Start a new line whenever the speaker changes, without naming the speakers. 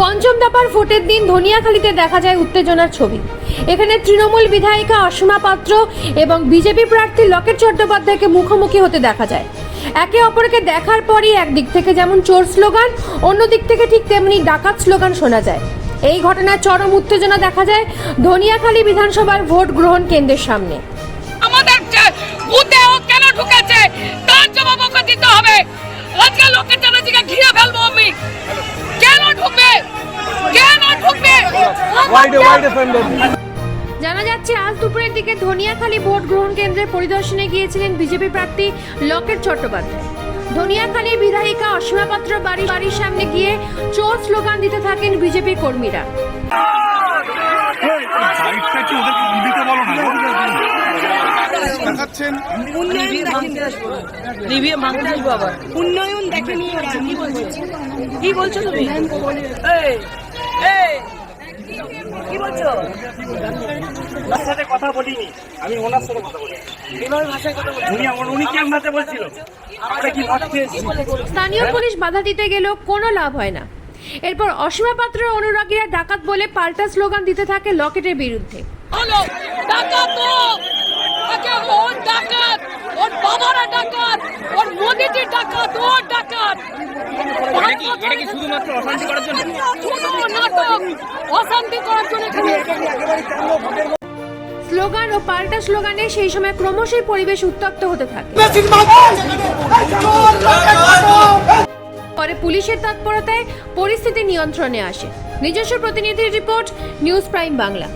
পঞ্চম দফার ভোটের দিন ধনিয়াখালীতে দেখা যায় উত্তেজনার ছবি। এখানে তৃণমূল বিধায়িকা অসীমা পাত্র এবং বিজেপি প্রার্থী লকেট চট্টোপাধ্যায়কে মুখোমুখি হতে দেখা যায়। একে অপরকে দেখার পরই একদিক থেকে যেমন চোর স্লোগান অন্য দিক থেকে ঠিক তেমনি ডাকাত স্লোগান শোনা যায়। এই ঘটনার চরম উত্তেজনা দেখা যায় ধনিয়াখালী বিধানসভার ভোট গ্রহণ কেন্দ্রের সামনে।
আমাদের কেন ঢুকেছে, তার জবাব দিতে হবে। আজকে ঘিরে ফেলব আমি।
জানা যাচ্ছে আজ দুপুরের দিকে ধনিয়াখালী ভোট গ্রহণ কেন্দ্রের পরিদর্শনে গিয়েছিলেন বিজেপি প্রার্থী লকেট চট্টোপাধ্যায়। ধনিয়াখালীর বিধায়িকা অসীমা পাত্র বাড়ি বাড়ির সামনে গিয়ে চোর স্লোগান দিতে থাকেন বিজেপি কর্মীরা।
দেখাচ্ছেন
উন্নয়ন দেখেনি কি বলছো তুমি?
কি বলছো?
ওনার সাথে কথা বলিনি। আমি ওনার সাথে কথা বলি
এভাবে ভাষায় কথা বলছো?
উনি আমার উনি কেমন হাতে বলছিল? আমরা কি মত
স্থানীয় পুলিশ বাধা দিতে গেলেও কোনো লাভ হয় না। এরপর অসীমা পাত্রের অনুরাগীরা ডাকাত বলে পাল্টা স্লোগান দিতে থাকে লকেটের বিরুদ্ধে।
ডাকাত ওর ডাকাত ওর বাবারা ডাকাত ওর মোদিটি ডাকাত ওর ডাকাত। এটা কি শুধুমাত্র অশান্তি করার জন্য? নাটক। অশান্তি করার জন্য
স্লোগান ও পাল্টা স্লোগানে সেই সময় ক্রমশই পরিবেশ উত্তপ্ত হতে থাকে। পরে পুলিশের তৎপরতায় পরিস্থিতি নিয়ন্ত্রণে আসে। নিজস্ব প্রতিনিধির রিপোর্ট নিউজ প্রাইম বাংলা।